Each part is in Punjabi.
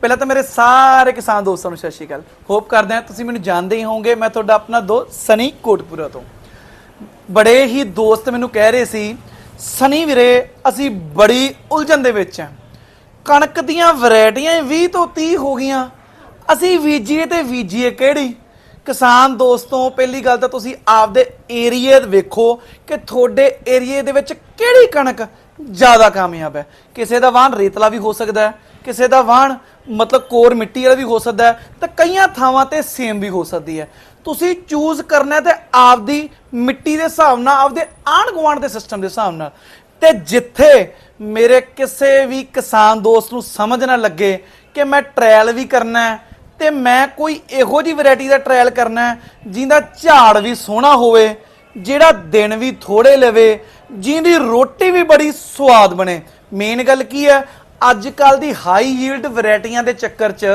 ਪਹਿਲਾਂ ਤਾਂ ਮੇਰੇ ਸਾਰੇ ਕਿਸਾਨ ਦੋਸਤਾਂ ਨੂੰ ਸਤਿ ਸ਼੍ਰੀ ਅਕਾਲ। ਹੋਪ ਕਰਦੇ ਹਾਂ ਤੁਸੀਂ ਮੈਨੂੰ ਜਾਣਦੇ ਹੀ ਹੋਵੋਗੇ, ਮੈਂ ਤੁਹਾਡਾ ਆਪਣਾ ਦੋ ਸਨੀ ਕੋਟਪੁਰਾ ਤੋਂ। ਬੜੇ ਹੀ ਦੋਸਤ ਮੈਨੂੰ ਕਹਿ ਰਹੇ ਸੀ, ਸਨੀ ਵੀਰੇ, ਅਸੀਂ ਬੜੀ ਉਲਝਣ ਦੇ ਵਿੱਚ ਹਾਂ। ਕਣਕ ਦੀਆਂ ਵੈਰਾਈਟੀਆਂ 20 ਤੋਂ 30 ਹੋ ਗਈਆਂ। ਅਸੀਂ ਬੀਜੀਏ ਤੇ ਬੀਜੀਏ ਕਿਹੜੀ? ਕਿਸਾਨ ਦੋਸਤੋ, ਪਹਿਲੀ ਗੱਲ ਤਾਂ ਤੁਸੀਂ ਆਪਦੇ ਏਰੀਏ ਵੇਖੋ ਕਿ ਤੁਹਾਡੇ ਏਰੀਏ ਦੇ ਵਿੱਚ ਕਿਹੜੀ ਕਣਕ ਜ਼ਿਆਦਾ ਕਾਮਯਾਬ ਹੈ। ਕਿਸੇ ਦਾ ਵਾਹਨ ਰੇਤਲਾ ਵੀ ਹੋ ਸਕਦਾ ਹੈ ਕਿਸੇ ਦਾ ਵਾਹਣ, ਮਤਲਬ ਕੋਰ ਮਿੱਟੀ ਵਾਲਾ ਵੀ ਹੋ ਸਕਦਾ ਹੈ, ਤਾਂ ਕਈਆਂ ਥਾਵਾਂ ਤੇ ਸੇਮ ਵੀ ਹੋ ਸਕਦੀ ਹੈ। ਤੁਸੀਂ ਚੂਜ਼ ਕਰਨਾ ਹੈ ਤੇ ਆਪਦੀ ਮਿੱਟੀ ਦੇ ਹਿਸਾਬ ਨਾਲ, ਆਪਦੇ ਆਂਢ ਗੁਆਂਢ ਦੇ ਸਿਸਟਮ ਦੇ ਹਿਸਾਬ ਨਾਲ। ਤੇ ਜਿੱਥੇ ਮੇਰੇ ਕਿਸੇ ਵੀ ਕਿਸਾਨ ਦੋਸਤ ਨੂੰ ਸਮਝ ਨਾ ਲੱਗੇ ਕਿ ਮੈਂ ਟ੍ਰਾਇਲ ਵੀ ਕਰਨਾ ਹੈ, ਤੇ ਮੈਂ ਕੋਈ ਇਹੋ ਜੀ ਵੈਰਾਈਟੀ ਦਾ ਟ੍ਰਾਇਲ ਕਰਨਾ ਹੈ, ਜਿਹਦਾ ਝਾੜ ਵੀ ਸੋਹਣਾ ਹੋਵੇ, ਜਿਹੜਾ ਦਿਨ ਵੀ ਥੋੜੇ ਲਵੇ, ਜਿਹਦੀ ਰੋਟੀ ਵੀ ਬੜੀ ਸਵਾਦ ਬਣੇ। ਮੇਨ ਗੱਲ ਕੀ ਹੈ ਅੱਜ ਕੱਲ ਦੀ ਹਾਈ ਯੀਲਡ ਵੈਰਾਈਟੀਆਂ ਦੇ ਚੱਕਰ 'ਚ,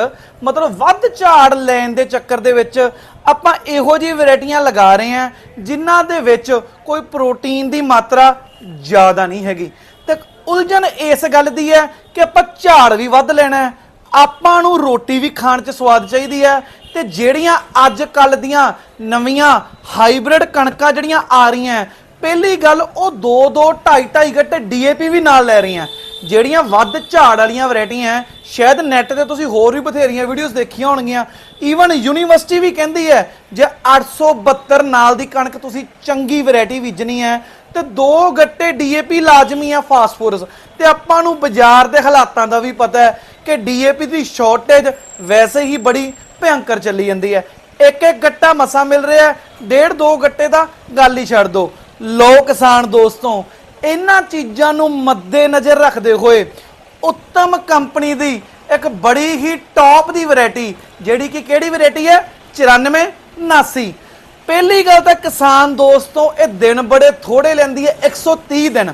ਮਤਲਬ ਵੱਧ ਝਾੜ ਲੈਣ ਦੇ ਚੱਕਰ ਦੇ ਵਿੱਚ ਆਪਾਂ ਇਹੋ ਜਿਹੀ ਵੈਰਾਈਟੀਆਂ ਲਗਾ ਰਹੇ ਹਾਂ, ਜਿਨ੍ਹਾਂ ਦੇ ਵਿੱਚ ਕੋਈ ਪ੍ਰੋਟੀਨ ਦੀ ਮਾਤਰਾ ਜ਼ਿਆਦਾ ਨਹੀਂ ਹੈਗੀ। ਤੇ ਉਲਝਣ ਇਸ ਗੱਲ ਦੀ ਹੈ ਕਿ ਆਪਾਂ ਝਾੜ ਵੀ ਵੱਧ ਲੈਣਾ ਹੈ, ਆਪਾਂ ਨੂੰ ਰੋਟੀ ਵੀ ਖਾਣ 'ਚ ਸਵਾਦ ਚਾਹੀਦੀ ਹੈ, ਤੇ ਜਿਹੜੀਆਂ ਅੱਜ ਕੱਲ ਦੀਆਂ ਨਵੀਆਂ ਹਾਈਬ੍ਰਿਡ ਕਣਕਾਂ ਜਿਹੜੀਆਂ ਆ ਰਹੀਆਂ, ਪਹਿਲੀ ਗੱਲ ਉਹ 2 2 2.5 2.5 ਗੱਟੇ ਡੀਏਪੀ ਵੀ ਨਾਲ ਲੈ ਰਹੀਆਂ। ਜਿਹੜੀਆਂ ਵੱਧ ਝਾੜ ਵਾਲੀਆਂ ਵੈਰਾਈਟੀਆਂ ਹੈ, ਸ਼ਾਇਦ ਨੈਟ ਤੇ ਤੁਸੀਂ ਹੋਰ ਵੀ ਬਥੇਰੀਆਂ ਵੀਡੀਓਜ਼ ਦੇਖੀਆਂ ਹੋਣਗੀਆਂ। ਈਵਨ ਯੂਨੀਵਰਸਿਟੀ ਵੀ ਕਹਿੰਦੀ ਹੈ ਜੇ 872 ਨਾਲ ਦੀ ਕਣਕ ਤੁਸੀਂ ਚੰਗੀ ਵੈਰਾਈਟੀ ਬੀਜਣੀ ਹੈ ਤੇ ਦੋ ਗੱਟੇ ਡੀਏਪੀ ਲਾਜ਼ਮੀ ਆ ਫਾਸਫੋਰਸ ਤੇ ਆਪਾਂ ਨੂੰ ਬਾਜ਼ਾਰ ਦੇ ਹਾਲਾਤਾਂ ਦਾ ਵੀ ਪਤਾ ਹੈ ਕਿ ਡੀਏਪੀ ਦੀ ਸ਼ਾਰਟੇਜ ਵੈਸੇ ਹੀ ਬੜੀ ਭਿਆੰਕਰ ਚੱਲੀ ਜਾਂਦੀ ਹੈ ਇੱਕ ਇੱਕ ਗੱਟਾ ਮਸਾ ਮਿਲ ਰਿਹਾ ਡੇਢ ਦੋ ਗੱਟੇ ਦਾ ਗੱਲ ਹੀ ਛੱਡ ਦੋ। ਲੋ ਕਿਸਾਨ ਦੋਸਤੋ ਇਹਨਾਂ ਚੀਜ਼ਾਂ ਨੂੰ ਮੱਦੇ ਨਜ਼ਰ ਰੱਖਦੇ ਹੋਏ ਉੱਤਮ ਕੰਪਨੀ ਦੀ ਇੱਕ ਬੜੀ ਹੀ ਟੌਪ ਦੀ ਵੈਰਾਈਟੀ ਜਿਹੜੀ ਕਿ ਕਿਹੜੀ ਵੈਰਾਈਟੀ ਹੈ? 94 79 ਪਹਿਲੀ ਗੱਲ ਤਾਂ ਕਿਸਾਨ ਦੋਸਤੋ, ਇਹ ਦਿਨ ਬੜੇ ਥੋੜੇ ਲੈਂਦੀ ਹੈ 130 ਦਿਨ।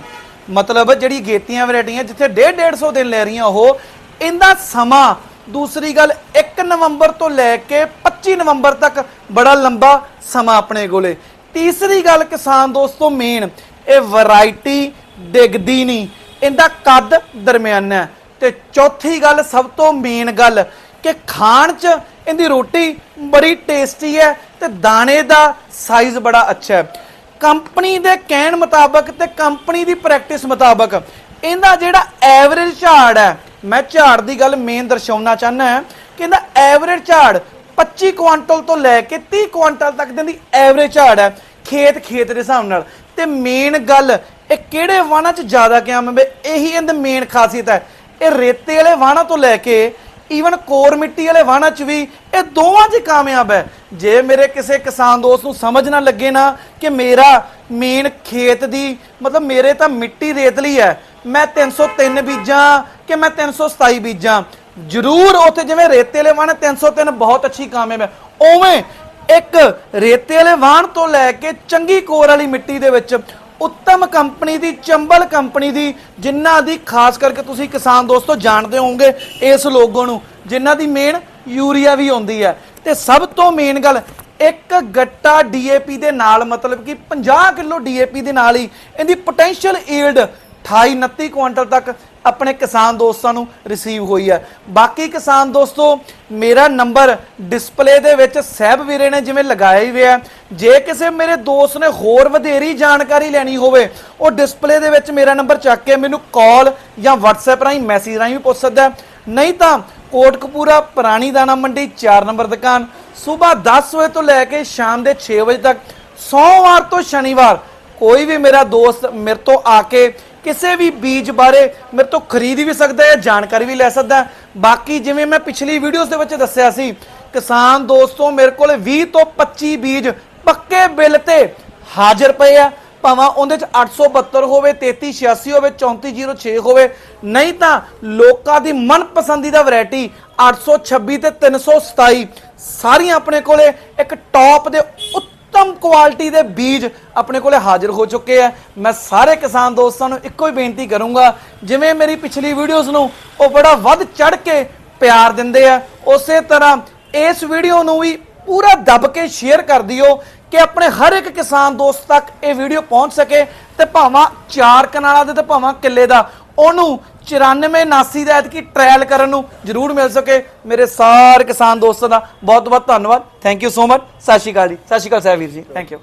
ਮਤਲਬ ਜਿਹੜੀ ਗੇਤੀਆਂ ਵੈਰਾਈਟੀਆਂ ਜਿੱਥੇ 1.5 150 ਦਿਨ ਲੈ ਰਹੀਆਂ ਉਹ, ਇਹਦਾ ਸਮਾਂ ਦੂਸਰੀ ਗੱਲ 1 ਨਵੰਬਰ ਤੋਂ ਲੈ ਕੇ 25 ਨਵੰਬਰ ਤੱਕ ਬੜਾ ਲੰਬਾ ਸਮਾਂ ਆਪਣੇ ਕੋਲੇ। ਤੀਸਰੀ ਗੱਲ ਕਿਸਾਨ ਦੋਸਤੋ ਮੇਨ ਇਹ ਵੈਰਾਈਟੀ ਡਿੱਗਦੀ ਨਹੀਂ। ਇਹਦਾ ਕੱਦ ਦਰਮਿਆਨਾ ਹੈ। ਤੇ ਚੌਥੀ ਗੱਲ, ਸਭ ਤੋਂ ਮੇਨ ਗੱਲ ਕਿ ਖਾਣ 'ਚ ਇਹਦੀ ਰੋਟੀ ਬੜੀ ਟੇਸਟੀ ਹੈ ਤੇ ਦਾਣੇ ਦਾ ਸਾਈਜ਼ ਬੜਾ ਅੱਛਾ ਹੈ। ਕੰਪਨੀ ਦੇ ਕਹਿਣ ਮੁਤਾਬਕ ਤੇ ਕੰਪਨੀ ਦੀ ਪ੍ਰੈਕਟਿਸ ਮੁਤਾਬਕ ਇਹਦਾ ਜਿਹੜਾ ਐਵਰੇਜ ਝਾੜ ਹੈ, ਮੈਂ ਝਾੜ ਦੀ ਗੱਲ ਮੇਨ ਦਰਸਾਉਣਾ ਚਾਹੁੰਦਾ ਹੈ ਕਿ ਇਹਦਾ ਐਵਰੇਜ ਝਾੜ 25 ਕੁਆਂਟਲ ਤੋਂ ਲੈ ਕੇ 30 ਕੁਆਂਟਲ ਤੱਕ ਦੀ ਐਵਰੇਜ ਝਾੜ ਹੈ ਖੇਤ ਖੇਤ ਦੇ ਹਿਸਾਬ ਨਾਲ। ਤੇ ਮੇਨ ਗੱਲ, ਇਹ ਕਿਹੜੇ ਵਾਹਣਾਂ 'ਚ ਜ਼ਿਆਦਾ ਕਾਮਯਾਬ ਹੈ? ਇਹੀ ਇਹਦੀ ਮੇਨ ਖਾਸੀਅਤ ਹੈ। ਇਹ ਰੇਤੇ ਵਾਲੇ ਵਾਹਣਾਂ ਤੋਂ ਲੈ ਕੇ ਈਵਨ ਕੋਰ ਮਿੱਟੀ ਵਾਲੇ ਵਾਹਣਾਂ 'ਚ ਵੀ ਇਹ ਦੋਵਾਂ 'ਚ ਕਾਮਯਾਬ ਹੈ। ਜੇ ਮੇਰੇ ਕਿਸੇ ਕਿਸਾਨ ਦੋਸਤ ਨੂੰ ਸਮਝ ਨਾ ਲੱਗੇ ਨਾ ਕਿ ਮੇਰਾ ਮੇਨ ਖੇਤ ਦੀ, ਮਤਲਬ ਮੇਰੇ ਤਾਂ ਮਿੱਟੀ ਰੇਤਲੀ ਹੈ। ਮੈਂ 303 ਬੀਜਾਂ ਕਿ ਮੈਂ 327 ਬੀਜਾਂ। ਜ਼ਰੂਰ ਉੱਥੇ ਜਿਵੇਂ ਰੇਤੇ ਵਾਲੇ ਵਾਹਣ 303 ਬਹੁਤ ਅੱਛੀ ਕਾਮਯਾਬ ਹੈ। ਉਵੇਂ ਇੱਕ ਰੇਤੇ ਵਾਲੇ ਵਾਹਣ ਤੋਂ ਲੈ ਕੇ ਚੰਗੀ ਕੋਰ ਵਾਲੀ ਮਿੱਟੀ ਦੇ ਵਿੱਚ ਉੱਤਮ ਕੰਪਨੀ ਦੀ, ਚੰਬਲ ਕੰਪਨੀ ਦੀ, ਜਿਨ੍ਹਾਂ ਦੀ, ਖਾਸ ਕਰਕੇ ਤੁਸੀਂ ਕਿਸਾਨ ਦੋਸਤੋ ਜਾਣਦੇ ਹੋਵੋਗੇ ਇਸ ਲੋਗੋ ਨੂੰ, ਜਿਨ੍ਹਾਂ ਦੀ ਮੇਨ ਯੂਰੀਆ ਵੀ ਆਉਂਦੀ ਹੈ। ਤੇ ਸਭ ਤੋਂ ਮੇਨ ਗੱਲ, ਇੱਕ ਗੱਟਾ ਡੀਏਪੀ ਦੇ ਨਾਲ, ਮਤਲਬ ਕਿ 50 ਕਿਲੋ ਡੀਏਪੀ ਦੇ ਨਾਲ ਹੀ ਇਹਦੀ ਪੋਟੈਂਸ਼ੀਅਲ ਈਲਡ 28 29 ਕੁਇੰਟਲ ਤੱਕ ਆਪਣੇ ਕਿਸਾਨ ਦੋਸਤਾਂ ਨੂੰ ਰਿਸੀਵ ਹੋਈ ਹੈ। ਬਾਕੀ ਕਿਸਾਨ ਦੋਸਤੋ, ਮੇਰਾ ਨੰਬਰ ਡਿਸਪਲੇ ਦੇ ਵਿੱਚ ਸਹਿਬ ਵੀਰੇ ਨੇ ਜਿਵੇਂ ਲਗਾਇਆ ਹੀ ਹੋਇਆ ਜੇ ਕਿਸੇ ਮੇਰੇ ਦੋਸਤ ਨੇ ਹੋਰ ਵਧੇਰੀ ਜਾਣਕਾਰੀ ਲੈਣੀ ਹੋਵੇ, ਉਹ ਡਿਸਪਲੇ ਦੇ ਵਿੱਚ ਮੇਰਾ ਨੰਬਰ ਚੱਕ ਕੇ ਮੈਨੂੰ ਕਾਲ ਜਾਂ WhatsApp ਰਾਹੀਂ ਮੈਸੇਜ ਰਾਹੀਂ ਵੀ ਪੁੱਛ ਸਕਦਾ ਨਹੀਂ ਤਾਂ ਕੋਟਕਪੂਰਾ ਪੁਰਾਣੀ ਦਾਣਾ ਮੰਡੀ 4 ਨੰਬਰ ਦੁਕਾਨ, ਸਵੇਰ 10 ਵਜੇ ਤੋਂ ਲੈ ਕੇ ਸ਼ਾਮ ਦੇ 6 ਵਜੇ ਤੱਕ, ਸੋਮਵਾਰ ਤੋਂ ਸ਼ਨੀਵਾਰ ਕੋਈ ਵੀ ਮੇਰਾ ਦੋਸਤ ਮੇਰੇ ਤੋਂ ਆ ਕੇ ਕਿਸੇ ਵੀ ਬੀਜ ਬਾਰੇ ਮੇਰੇ ਤੋਂ ਖਰੀਦ ਵੀ ਸਕਦਾ ਹੈ, ਜਾਣਕਾਰੀ ਵੀ ਲੈ ਸਕਦਾ ਬਾਕੀ ਜਿਵੇਂ ਮੈਂ ਪਿਛਲੀ ਵੀਡੀਓਜ਼ ਦੇ ਵਿੱਚ ਦੱਸਿਆ ਸੀ, ਕਿਸਾਨ ਦੋਸਤੋ, ਮੇਰੇ ਕੋਲ 20 ਤੋਂ 25 ਬੀਜ ਪੱਕੇ ਬਿੱਲ ਤੇ ਹਾਜ਼ਰ ਪਏ ਆ। ਭਾਵੇਂ ਉਹਦੇ ਚ 872 ਹੋਵੇ 3386 ਹੋਵੇ 3406 ਹੋਵੇ, ਨਹੀਂ ਤਾਂ ਲੋਕਾਂ ਦੀ ਮਨਪਸੰਦੀਦਾ ਵੈਰਾਈਟੀ 826 ਤੇ 327 ਸਾਰੀਆਂ ਆਪਣੇ ਕੋਲੇ ਇੱਕ ਟੌਪ ਦੇ ਉੱਤਮ ਕੁਆਲਿਟੀ ਦੇ ਬੀਜ ਆਪਣੇ ਕੋਲੇ ਹਾਜ਼ਰ ਹੋ ਚੁੱਕੇ ਆ। ਮੈਂ ਸਾਰੇ ਕਿਸਾਨ ਦੋਸਤਾਂ ਨੂੰ ਇੱਕੋ ਹੀ ਬੇਨਤੀ ਕਰੂੰਗਾ, ਜਿਵੇਂ ਮੇਰੀ ਪਿਛਲੀ ਵੀਡੀਓਜ਼ ਨੂੰ ਉਹ ਬੜਾ ਵੱਧ ਚੜ ਕੇ ਪਿਆਰ ਦਿੰਦੇ ਆ, ਉਸੇ ਤਰ੍ਹਾਂ ਇਸ ਵੀਡੀਓ ਨੂੰ ਵੀ ਪੂਰਾ ਦੱਬ ਕੇ ਸ਼ੇਅਰ ਕਰ ਦਿਓ ਕਿ ਆਪਣੇ ਹਰ ਇੱਕ ਕਿਸਾਨ ਦੋਸਤ ਤੱਕ ਇਹ ਵੀਡੀਓ ਪਹੁੰਚ ਸਕੇ ਤੇ ਭਾਵਾਂ ਚਾਰ ਕਨਾਲਾਂ ਦੇ ਤੇ ਭਾਵਾਂ ਕਿੱਲੇ ਦਾ, ਉਹਨੂੰ 9479 ਦਾ ਐਤਕੀ ਟ੍ਰਾਇਲ ਕਰਨ ਨੂੰ ਜਰੂਰ ਮਿਲ ਸਕੇ ਮੇਰੇ ਸਾਰੇ ਕਿਸਾਨ ਦੋਸਤਾਂ ਦਾ ਬਹੁਤ ਬਹੁਤ ਧੰਨਵਾਦ। ਥੈਂਕ ਯੂ ਸੋ ਮਚ ਸਤਿ ਸ਼੍ਰੀ ਅਕਾਲ ਜੀ। ਸਤਿ ਸ਼੍ਰੀ ਅਕਾਲ ਸਾਹਿਬ ਵੀਰ ਜੀ। Thank you